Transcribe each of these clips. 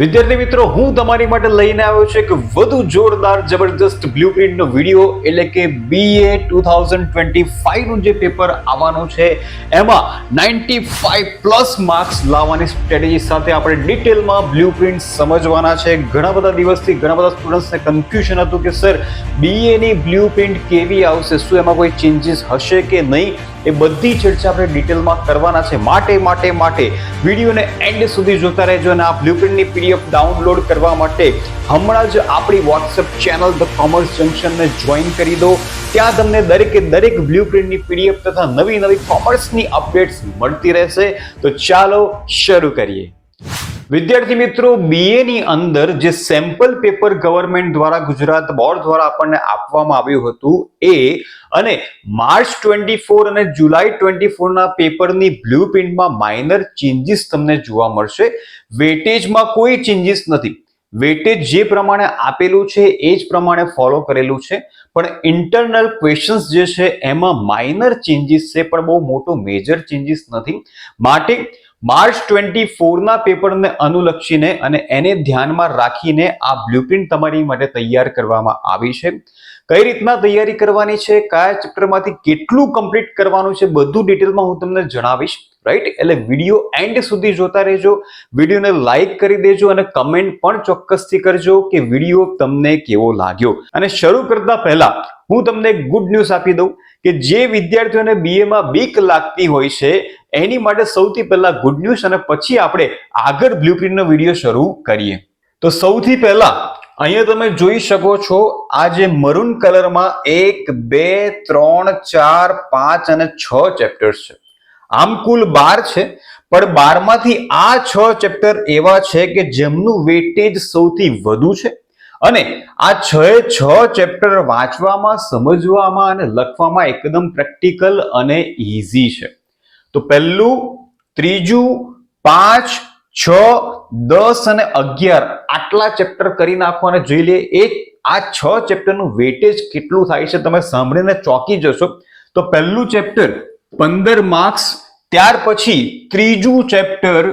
વિદ્યાર્થી મિત્રો, હું તમારી માટે લઈને આવ્યો છું એક વધુ જોરદાર જબરદસ્ત બ્લુપ્રિન્ટનો વીડિયો, એટલે કે બીએ ટુ થાઉઝન્ડ ટ્વેન્ટી ફાઈવનું જે પેપર આવવાનું છે, એમાં નાઇન્ટી ફાઈવ પ્લસ માર્ક્સ લાવવાની સ્ટ્રેટેજી સાથે આપણે ડિટેલમાં બ્લુપ્રિન્ટ સમજવાના છે. ઘણા બધા દિવસથી ઘણા બધા સ્ટુડન્ટ્સને કન્ફ્યુઝન હતું કે સર બીએની બ્લુપ્રિન્ટ કેવી આવશે? શું એમાં કોઈ ચેન્જીસ હશે કે નહીં? એ બધી ચર્ચા આપણે ડિટેલમાં કરવાના છે. માટે માટે માટે. વિડીયોને એન્ડ સુધી જોતા રહેજો અને આ બ્લુપ્રિન્ટની પીડીએફ ડાઉનલોડ કરવા માટે હમણાં જ આપણી વોટ્સએપ ચેનલ ધ કોમર્સ જંકશનને જોઈન કરી દો. ત્યાં તમને દરેકે દરેક બ્લુપ્રિન્ટની પીડીએફ તથા નવી નવી કોમર્સની અપડેટ્સ મળતી રહેશે. તો ચાલો શરૂ કરીએ. વિદ્યાર્થી મિત્રો બીએની અંદર જે સેમ્પલ પેપર ગવર્મેન્ટ દ્વારા, ગુજરાત બોર્ડ દ્વારા આપણને આપવામાં આવ્યું હતું એ અને માર્ચ ટ્વેન્ટી ફોર અને જુલાઈ ટ્વેન્ટી ફોરના પેપરની બ્લુ પ્રિન્ટમાં માઇનર ચેન્જીસ તમને જોવા મળશે. વેટેજમાં કોઈ ચેન્જીસ નથી. વેટેજ જે પ્રમાણે આપેલું છે, એ જ પ્રમાણે ફોલો કરેલું છે. પણ ઇન્ટરનલ ક્વેશ્ચન્સ જે છે, એમાં માઇનર ચેન્જીસ છે, પણ બહુ મોટો મેજર ચેન્જીસ નથી. માટે માર્ચ ટ્વેન્ટી ફોરના પેપરને અનુલક્ષીને અને એને ધ્યાનમાં રાખીને આ બ્લુપ્રિન્ટ તમારી માટે તૈયાર કરવામાં આવી છે. કઈ રીતના તૈયારી કરવાની છે? કયા ચેપ્ટરમાંથી કેટલું કમ્પ્લીટ કરવાનું છે? બધું ડિટેલમાં હું તમને જણાવીશ. રાઈટ? એટલે વીડિયો એન્ડ સુધી જોતા રહેજો. વિડીયોને લાઇક કરી દેજો અને કમેન્ટ પણ ચોક્કસથી કરજો કે વીડિયો તમને કેવો લાગ્યો. અને શરૂ કરતા પહેલા હું તમને ગુડ ન્યૂઝ આપી દઉં કે જે વિદ્યાર્થીઓને બીએમાં બીક લાગતી હોય છે એની માટે સૌથી પહેલા ગુડ ન્યૂઝ અને પછી આપણે આગળ બ્લુપ્રિન્ટનો વીડિયો શરૂ કરીએ. તો સૌથી પહેલા અહીંયા તમે જોઈ શકો છો, આ જે મરૂન કલરમાં એક, બે, ત્રણ, ચાર, પાંચ અને છ ચેપ્ટર્સ છે. આમ કુલ બાર છે, પણ બારમાંથી આ છ ચેપ્ટર એવા છે કે જેમનું વેટેજ સૌથી વધુ છે અને આ છ છ ચેપ્ટર વાંચવામાં, સમજવામાં અને લખવામાં એકદમ પ્રેક્ટિકલ અને ઇઝી છે. તો પહેલું, ત્રીજું, પાંચ, છ, દસ અને અગિયાર આટલા ચેપ્ટર કરી નાખો અને જોઈ લે એક આ છ ચેપ્ટરનું વેટેજ કેટલું થાય છે તમે સાંભળીને ચોંકી જશો. તો પહેલું ચેપ્ટર, પંદર માર્ક્સ ત્યાર પછી ત્રીજું ચેપ્ટર,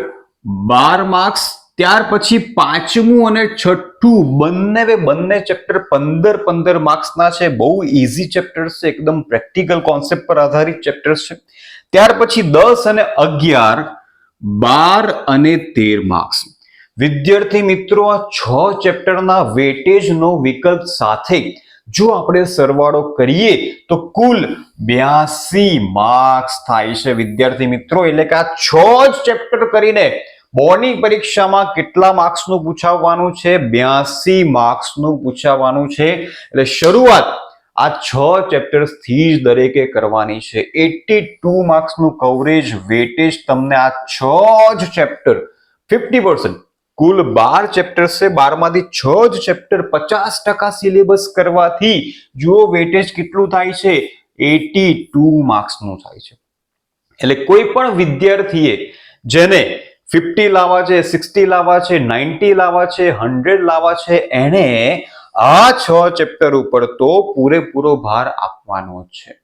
બાર માર્ક્સ ત્યાર પછી પાંચમું અને છઠ્ઠું, બંને બંને ચેપ્ટર પંદર પંદર માર્ક્સના છે. બહુ ઇઝી ચેપ્ટર્સ છે, એકદમ પ્રેક્ટિકલ કોન્સેપ્ટ પર આધારિત ચેપ્ટર્સ છે. ત્યાર પછી દસ અને અગિયાર, બાર અને તેર માર્ક્સ વિદ્યાર્થી મિત્રો, આ છ ચેપ્ટરના વેટેજનો વિકલ્પ સાથે જો આપણે સરવાળો કરીએ, તો કુલ બ્યાસી માર્ક્સ થાય છે. વિદ્યાર્થી મિત્રો, એટલે કે આ છ જ ચેપ્ટર કરીને બોર્ડની પરીક્ષામાં કેટલા માર્ક્સનું પૂછાવવાનું છે? બ્યાસી માર્ક્સનું પૂછાવવાનું છે. એટલે શરૂઆત આ છ ચેપ્ટર્સથી જ દરેકે કરવાની છે. એટી ટુ માર્ક્સનું કવરેજ વેટેજ તમને આ છ જ ચેપ્ટર ફિફ્ટી પર્સન્ટ કુલ બાર ચેપ્ટર્સ છે, બારમાંથી છ જ ચેપ્ટર પચાસ ટકા સિલેબસ કરવાથી જુઓ વેટેજ કેટલું થાય છે. એટી ટુ માર્ક્સનું થાય છે. એટલે કોઈ પણ વિદ્યાર્થીએ જેને ફિફ્ટી લાવવા છે, સિક્સટી લાવવા છે, નાઇન્ટી લાવવા છે હંડ્રેડ લાવવા છે, એને આ છ ચેપ્ટર ઉપર તો પૂરેપૂરો ભાર આપવાનો છે.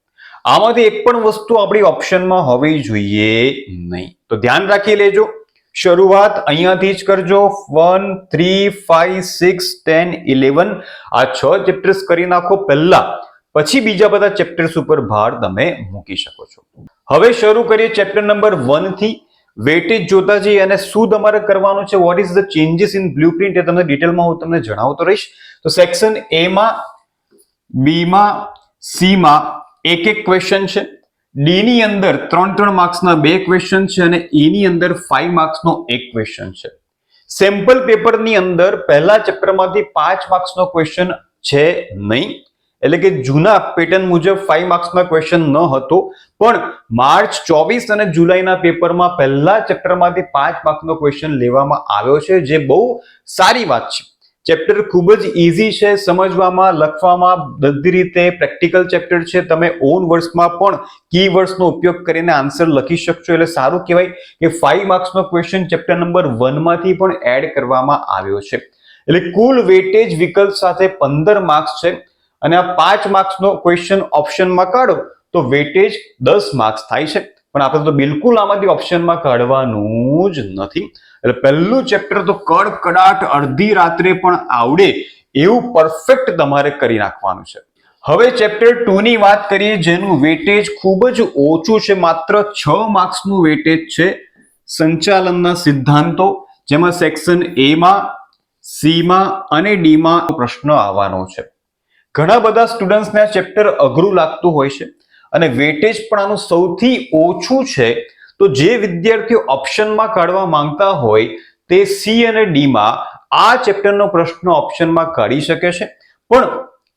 આમાંથી એક પણ વસ્તુ આપણી ઓપ્શનમાં હોવી જોઈએ નહીં. તો ધ્યાન રાખી લેજો. શરૂઆત અહીંયાથી જ કરજો. One three five six ten eleven આ છ ચેપ્ટર્સ કરી નાખો પહેલા. પછી બીજા બધા ચેપ્ટર્સ ઉપર ભાર તમે મૂકી શકો છો. હવે શરૂ કરીએ ચેપ્ટર નંબર વનથી. વેટેજ જોતા જઈએ અને શું તમારે કરવાનું છે? What is the changes in blueprint એ તમને ડિટેલમાં હું તમને જણાવતો રહીશ. તો સેક્શન એ માં બી માં સી માં એક એક ક્વેશ્ચન છે. ડી ની અંદર ત્રણ ત્રણ માર્ક્સના બે ક્વેશ્ચન છે અને એની ની અંદર ફાઈવ માર્ક્સનો એક ક્વેશ્ચન છે. સેમ્પલ પેપરની અંદર પહેલા ચક્રમાંથી પાંચ માર્ક્સનો ક્વેશ્ચન છે નહીં. એટલે કે જૂના પેટર્ન મુજબ ફાઈવ માર્ક્સનો ક્વેશ્ચન ન હતો. પણ માર્ચ ચોવીસ અને જુલાઈના પેપરમાં પહેલા ચેપ્ટરમાંથી પાંચ માર્ક્સનો ક્વેશ્ચન લેવામાં આવ્યો છે, જે બહુ સારી વાત છે. ચેપ્ટર ખૂબ જ ઇઝી છે, સમજવામાં, લખવામાં, બધી રીતે પ્રેક્ટિકલ ચેપ્ટર છે. તમે ઓન વર્ડ્સમાં પણ કી વર્ડ્સનો ઉપયોગ કરીને આન્સર લખી શકશો. એટલે સારું કહેવાય કે ફાઈવ માર્ક્સનો ક્વેશ્ચન ચેપ્ટર નંબર વનમાંથી પણ એડ કરવામાં આવ્યો છે. એટલે કુલ વેટેજ વિકલ્પ સાથે પંદર માર્ક્સ છે. અને આ પાંચ માર્ક્સનો ક્વેશ્ચન ઓપ્શનમાં કાઢો, તો વેટેજ દસ માર્ક્સ થાય છે. પણ આપણે તો બિલકુલ આમાંથી ઓપ્શનમાં કાઢવાનું જ નથી. એટલે પહેલું ચેપ્ટર તો કડકડાટ અડધી રાત્રે પણ આવડે એવું પરફેક્ટ તમારે કરી નાખવાનું છે. હવે ચેપ્ટર ટુ ની વાત કરીએ, જેનું વેટેજ ખૂબ જ ઓછું છે, માત્ર છ માર્ક્સનું વેટેજ છે સંચાલનના સિદ્ધાંતો, જેમાં સેક્શન એમાં સીમાં અને ડીમાં પ્રશ્ન આવવાનો છે. ઘણા બધા સ્ટુડન્ટ્સને આ ચેપ્ટર અઘરું લાગતું હોય છે અને વેટેજ પણ આનું સૌથી ઓછું છે. તો જે વિદ્યાર્થીઓ ઓપ્શનમાં કાઢવા માંગતા હોય તે સી અને ડીમાં આ ચેપ્ટરનો પ્રશ્ન ઓપ્શનમાં કાઢી શકે છે. પણ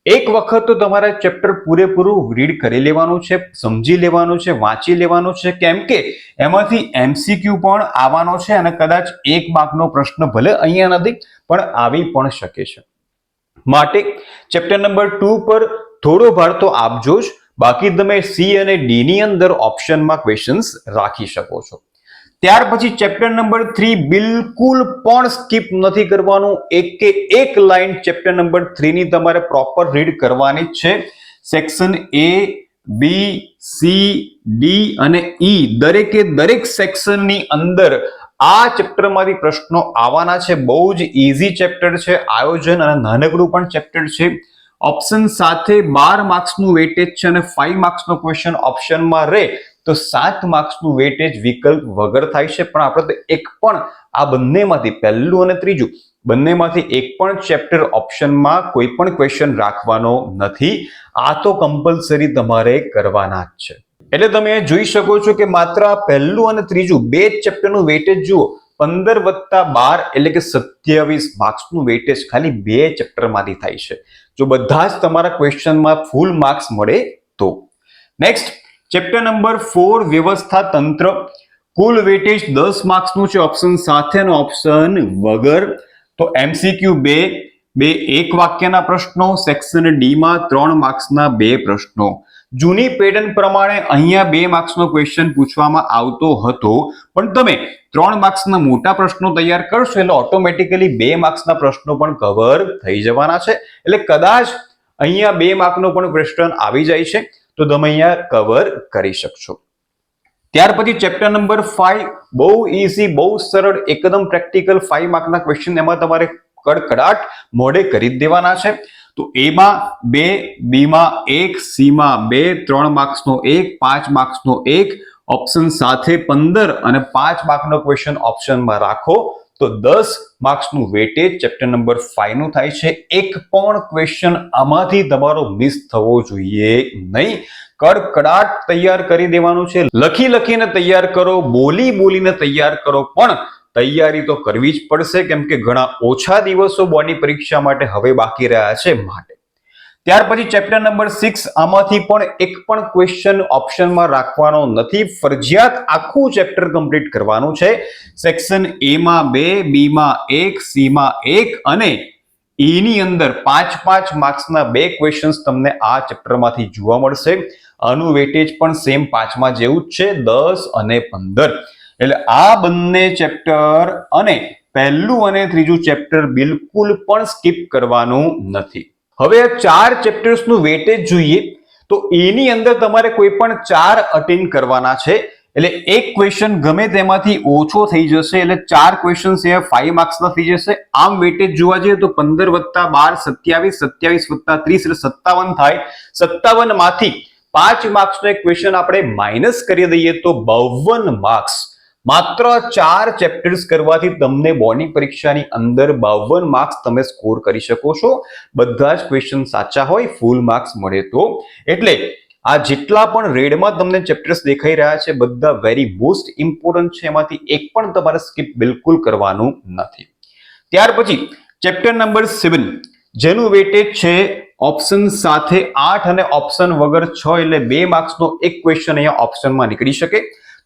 એક વખત તો તમારે ચેપ્ટર પૂરેપૂરું રીડ કરી લેવાનું છે, સમજી લેવાનું છે, વાંચી લેવાનું છે. કેમ કે એમાંથી એમસીક્યુ પણ આવવાનો છે અને કદાચ એક માર્કનો પ્રશ્ન ભલે અહીંયા નથી, પણ આવી પણ શકે છે. માટે ચેપ્ટર નંબર ટુ પર થોડો ભાર તો આપજો જ બાકી તમે સી અને ડી ની અંદર ઓપ્શનમાં ક્વેશ્ચન્સ રાખી શકો છો. ત્યાર પછી ચેપ્ટર નંબર થ્રી બિલકુલ પણ સ્કીપ નથી કરવાનું. એક કે એક લાઈન ચેપ્ટર નંબર થ્રીની તમારે પ્રોપર રીડ કરવાની છે. Section A, B, C, D અને ઈ દરેકે દરેક સેક્શનની અંદર આ ચેપ્ટરમાંથી પ્રશ્નો આવવાના છે. બહુ જ ઇઝી ચેપ્ટર છે. આયોજન અને નાનકડું પણ ચેપ્ટર છે. ઓપ્શન સાથે બાર માર્ક્સનું વેટેજ છે અને ફાઈવ માર્ક્સનો ક્વેશ્ચન ઓપ્શનમાં રહે તો સાત માર્ક્સનું વેટેજ વિકલ્પ વગર થાય છે. પણ આપણે તો એક પણ, આ બંનેમાંથી પહેલું અને ત્રીજું, બંનેમાંથી એક પણ ચેપ્ટર ઓપ્શનમાં કોઈ પણ ક્વેશ્ચન રાખવાનો નથી. આ તો કમ્પલસરી તમારે કરવાના જ છે. એટલે તમે જોઈ શકો છો કે માત્ર પહેલું અને ત્રીજું બે ચેપ્ટરનું વેટેજ જુઓ. પંદર વત્તા બાર એટલે કે સત્યાવીસ માર્ક્સનું વેટેજ ખાલી બે ચેપ્ટરમાંથી થાય છે. જો બધા જ તમારા ક્વેશ્ચનમાં ફૂલ માર્ક્સ મળે તો. નેક્સ્ટ ચેપ્ટર નંબર ફોર વ્યવસ્થા તંત્ર. કુલ વેટેજ દસ માર્ક્સનું છે ઓપ્શન સાથે અને ઓપ્શન વગર. તો એમસીક્યુ બે બે એક વાક્યના પ્રશ્નો સેક્શન ડીમાં ત્રણ માર્ક્સના બે પ્રશ્નો. જૂની પેટર્ન પ્રમાણે અહીંયા બે માર્ક્સનો ક્વેશ્ચન પૂછવામાં આવતો હતો. પણ તમે ત્રણ માર્ક્સના મોટા પ્રશ્નો તૈયાર કરશો એટલે ઓટોમેટિકલી બે માર્ક્સના પ્રશ્નો પણ કવર થઈ જવાના છે. એટલે કદાચ અહીંયા બે માર્કનો પણ ક્વેશ્ચન આવી જાય છે, તો તમે અહીંયા કવર કરી શકશો. ત્યાર પછી ચેપ્ટર નંબર ફાઈવ બહુ ઇઝી બહુ સરળ, એકદમ પ્રેક્ટિકલ ફાઈવ માર્કના ક્વેશ્ચન એમાં તમારે કડકડાટ મોઢે કરી દેવાના છે. તો એમાં બે બીમાં એક સીમાં બે, ત્રણ માર્ક્સનો એક, પાંચ માર્ક્સનો એક ઓપ્શન સાથે પંદર અને પાંચ માર્કનો ક્વેશ્ચન ઓપ્શનમાં રાખો તો દસ માર્ક્સનું વેટેજ ચેપ્ટર નંબર ફાઈવનું થાય છે. એક પણ ક્વેશ્ચન આમાંથી તમારો મિસ થવો જોઈએ નહીં. કડકડાટ તૈયાર કરી દેવાનું છે. લખી લખીને તૈયાર કરો, બોલી બોલીને તૈયાર કરો પણ તૈયારી તો કરવી જ પડશે, કેમ કે ઘણા ઓછા દિવસો બોર્ડની પરીક્ષા માટે હવે બાકી રહ્યા છે માટે. ત્યાર પછી ચેપ્ટર નંબર સિક્સ આમાંથી પણ એક પણ ક્વેશ્ચન ઓપ્શનમાં રાખવાનો નથી. ફરજિયાત આખું ચેપ્ટર કમ્પ્લીટ કરવાનું છે. સેક્શન એમાં બે બીમાં એક સીમાં એક અને ઈની અંદર પાંચ પાંચ માર્ક્સના બે ક્વેશ્ચન્સ તમને આ ચેપ્ટરમાંથી જોવા મળશે. આનું વેટેજ પણ સેમ પાંચમાં જેવું જ છે, દસ અને પંદર. એટલે આ બંને ચેપ્ટર અને પહેલું અને ત્રીજું ચેપ્ટર બિલકુલ પણ સ્કીપ કરવાનું નથી. હવે ચાર ચેપ્ટર્સનું વેટેજ જોઈએ, તો એની અંદર તમારે કોઈ પણ ચાર અટેન્ડ કરવાના છે. એટલે એક ક્વેશ્ચન ગમે તેમાંથી ઓછો થઈ જશે, એટલે ચાર ક્વેશ્ચન એ ફાઈવ માર્ક્સના થઈ જશે. આમ વેટેજ જોવા જઈએ તો પંદર વત્તા બાર, સત્યાવીસ સત્યાવીસ વત્તા ત્રીસ, એટલે સત્તાવન થાય. સત્તાવનમાંથી પાંચ માર્ક્સનો એક ક્વેશ્ચન આપણે માઇનસ કરી દઈએ તો બાવન માર્ક્સ માત્ર ચાર ચેપ્ટર્સ કરવાથી તમને બોર્ડની પરીક્ષાની અંદર બાવન માર્ક્સ તમે સ્કોર કરી શકો છો. બધા જ ક્વેશ્ચન સાચા હોય ફૂલ માર્ક્સ મળે તો. એટલે આ જેટલા પણ રેડમાં તમને ચેપ્ટર્સ દેખાઈ રહ્યા છે, બધા વેરી મોસ્ટ ઇમ્પોર્ટન્ટ છે. એમાંથી એક પણ તમારે સ્કીપ બિલકુલ કરવાનું નથી. ત્યાર પછી ચેપ્ટર નંબર સેવન જેનું વેટેજ છે ઓપ્શન સાથે આઠ અને ઓપ્શન વગર છ, એટલે બે માર્ક્સનો એક ક્વેશ્ચન અહીંયા ઓપ્શનમાં નીકળી શકે.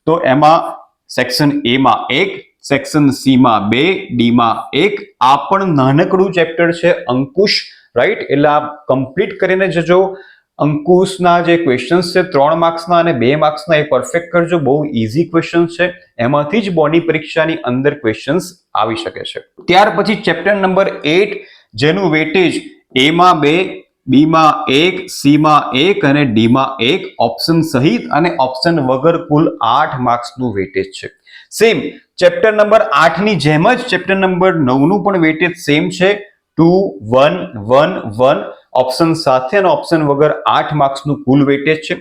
તો એમાં સેક્શન એમાં એક, સેક્શન સીમાં બે ડીમાં એક. આ પણ નાનકડું ચેપ્ટર છે, અંકુશ રાઈટ એટલે આ કમ્પ્લીટ કરીને જજો. અંકુશના જે ક્વેશ્ચન્સ છે, ત્રણ માર્ક્સના અને બે માર્ક્સના એ પરફેક્ટ કરજો. બહુ ઇઝી ક્વેશ્ચન છે. એમાંથી જ બોડી પરીક્ષાની અંદર ક્વેશ્ચન્સ આવી શકે છે. ત્યાર પછી ચેપ્ટર નંબર એટ જેનું વેટેજ એમાં બે બીમાં એક, સીમાં એક અને ડીમાં એક ઓપ્શન સહિત અને ઓપ્શન વગર કુલ આઠ માર્ક્સનું વેટેજ છે. સેમ ચેપ્ટર નંબર આઠની જેમ જ ચેપ્ટર નંબર નવનું પણ વેટેજ સેમ છે. Two one one one option સાથે અને ઓપ્શન વગર આઠ માર્ક્સનું કુલ વેટેજ છે.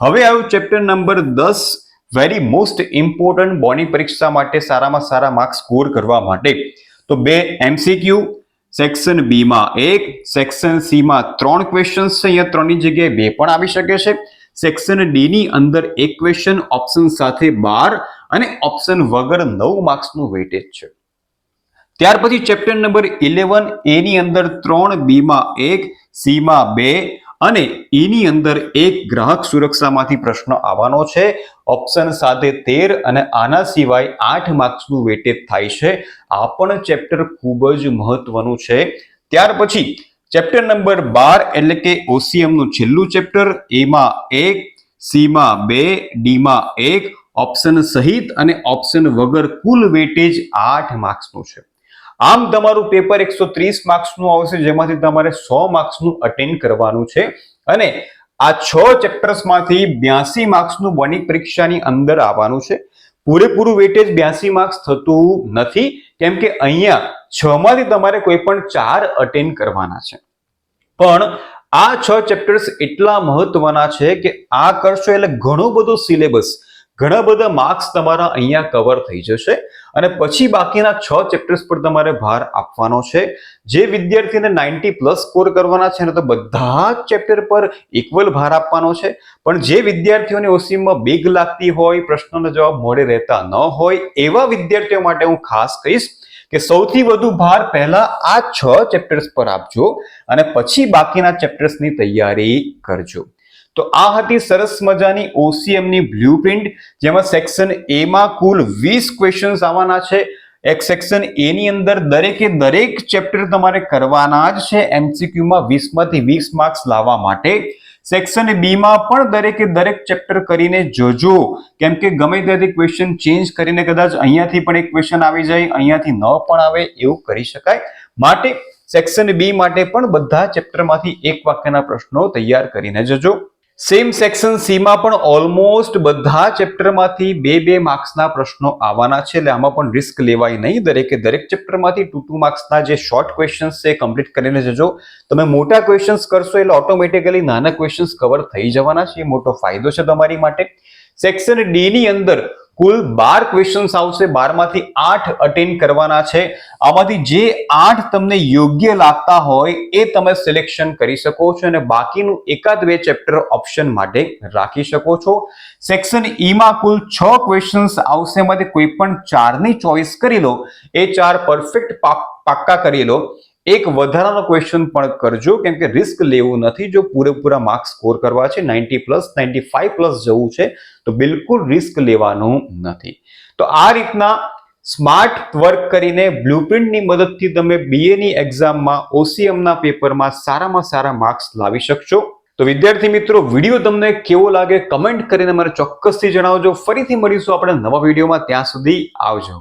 હવે આવ્યું ચેપ્ટર નંબર દસ વેરી મોસ્ટ ઇમ્પોર્ટન્ટ બોની પરીક્ષા માટે સારામાં સારા માર્ક્સ સ્કોર કરવા માટે. તો બે એમસીક્યુ સેક્શન બીમાં એક, સેક્શન સીમાં ત્રણ ક્વેશ્ચન્સ છે. અહીંયા ત્રણની જગ્યાએ બે પણ આવી શકે છે. સેક્શન ડી ની અંદર એક ક્વેશ્ચન ઓપ્શન સાથે બાર અને ઓપ્શન વગર નવ માર્ક્સનું વેટેજ છે. ત્યાર પછી ચેપ્ટર નંબર ઇલેવન એની અંદર ત્રણ, બીમાં એક, સીમાં બે અને એની અંદર એક ગ્રાહક સુરક્ષામાંથી પ્રશ્ન આવવાનો છે. ઓપ્શન સાથે તેર અને આના સિવાય આઠ માર્ક્સનું વેટેજ થાય છે. આ પણ ચેપ્ટર ખૂબ જ મહત્વનું છે. ત્યાર પછી ચેપ્ટર નંબર બાર એટલે કે ઓસીએમનું છેલ્લું ચેપ્ટર, એમાં એક, સીમાં બે, ડીમાં એક, ઓપ્શન સહિત અને ઓપ્શન વગર કુલ વેટેજ આઠ માર્ક્સનું છે. આમ તમારું પેપર એકસો ત્રીસ માર્ક્સનું આવશે, જેમાંથી તમારે સો માર્ક્સનું અટેન્ડ કરવાનું છે. અને આ છ ચેપ્ટર્સમાંથી બ્યાસી માર્ક્સનું બની પરીક્ષાની અંદર આવવાનું છે. પૂરેપૂરું વેટેજ બ્યાસી માર્ક્સ થતું નથી, કેમ કે અહીંયા છ માંથી તમારે કોઈ પણ ચાર અટેન્ડ કરવાના છે. પણ આ છ ચેપ્ટર્સ એટલા મહત્વના છે કે આ કરશો એટલે ઘણો બધો સિલેબસ ઘણા બધા માર્ક્સ તમારા અહીંયા કવર થઈ જશે અને પછી બાકીના છ ચેપ્ટર્સ પર તમારે ભાર આપવાનો છે. જે વિદ્યાર્થીને નાઇન્ટી પ્લસ સ્કોર કરવાના છે ને તો બધા જ ચેપ્ટર પર ઇક્વલ ભાર આપવાનો છે. પણ જે વિદ્યાર્થીઓને ઓસીમમાં બેગ લાગતી હોય, પ્રશ્નનો જવાબ મોડે રહેતા ન હોય, એવા વિદ્યાર્થીઓ માટે હું ખાસ કહીશ કે સૌથી વધુ ભાર પહેલા આ છ ચેપ્ટર્સ પર આપજો અને પછી બાકીના ચેપ્ટર્સની તૈયારી કરજો. તો આ હતી સરસ મજાની ઓસીએમની ની બ્લુપ્રિન્ટ જેમાં સેક્શન એ માં કુલ વીસ ક્વેશ્ચન્સ આવવાના છે. એક સેક્શન એ ની અંદર દરેકે દરેક ચેપ્ટર તમારે કરવાના જ છે MCQ માં વીસ માર્ક્સ લાવવા માટે. સેક્શન બી માં પણ દરેકે દરેક ચેપ્ટર કરીને જોજો. કેમ કે ગમે ત્યાંથી ક્વેશ્ચન ચેન્જ કરીને કદાચ અહીંયાથી પણ એક ક્વેશ્ચન આવી જાય, અહીંયાથી ન પણ આવે, એવું કરી શકાય. માટે સેક્શન બી માટે પણ બધા ચેપ્ટરમાંથી એક વાક્યના પ્રશ્નો તૈયાર કરીને જજો. સેમ સેક્શન સીમાં પણ ઓલમોસ્ટ બધા ચેપ્ટરમાંથી બે બે માર્ક્સના પ્રશ્નો આવવાના છે. એટલે આમાં પણ રિસ્ક લેવાય નહીં. દરેકે દરેક ચેપ્ટરમાંથી ટુ ટુ માર્ક્સના જે શોર્ટ ક્વેશ્ચન્સ છે કમ્પ્લીટ કરીને જજો. તમે મોટા ક્વેશ્ચન્સ કરશો એટલે ઓટોમેટિકલી નાના ક્વેશ્ચન્સ કવર થઈ જવાના છે. એ મોટો ફાયદો છે તમારી માટે. સેક્શન ડીની અંદર કુલ બાર ક્વેશ્ચન્સ આવશે. બારમાંથી આઠ અટેન્ડ કરવાના છે. આમાંથી જે આઠ તમને યોગ્ય લાગતા હોય એ તમે સિલેક્શન કરી શકો છો અને બાકીનું એકાદ બે ચેપ્ટર ઓપ્શન માટે રાખી શકો છો. સેક્શન ઈમાં કુલ છ ક્વેશ્ચન્સ આવશે. એમાંથી કોઈ પણ ચારની ચોઇસ કરી લો. એ ચાર પરફેક્ટ પાક્કા કરી લો. એક વધારાનો ક્વેશ્ચન પણ કરજો, કેમ કે રિસ્ક લેવું નથી. જો પૂરેપૂરા માર્ક્સ સ્કોર કરવા છે ninety plus ninety five plus જવું છે, તો બિલકુલ રિસ્ક લેવાનું નથી. તો આ રીતના સ્માર્ટ વર્ક કરીને બ્લુપ્રિન્ટની મદદથી તમે બીએની એક્ઝામમાં ઓસીએમના પેપરમાં સારામાં સારા માર્ક્સ લાવી શકશો. તો વિદ્યાર્થી મિત્રો, વીડિયો તમને કેવો લાગે કમેન્ટ કરીને મને ચોક્કસથી જણાવજો. ફરીથી મળીશું આપણે નવા વિડીયોમાં. ત્યાં સુધી આવજો.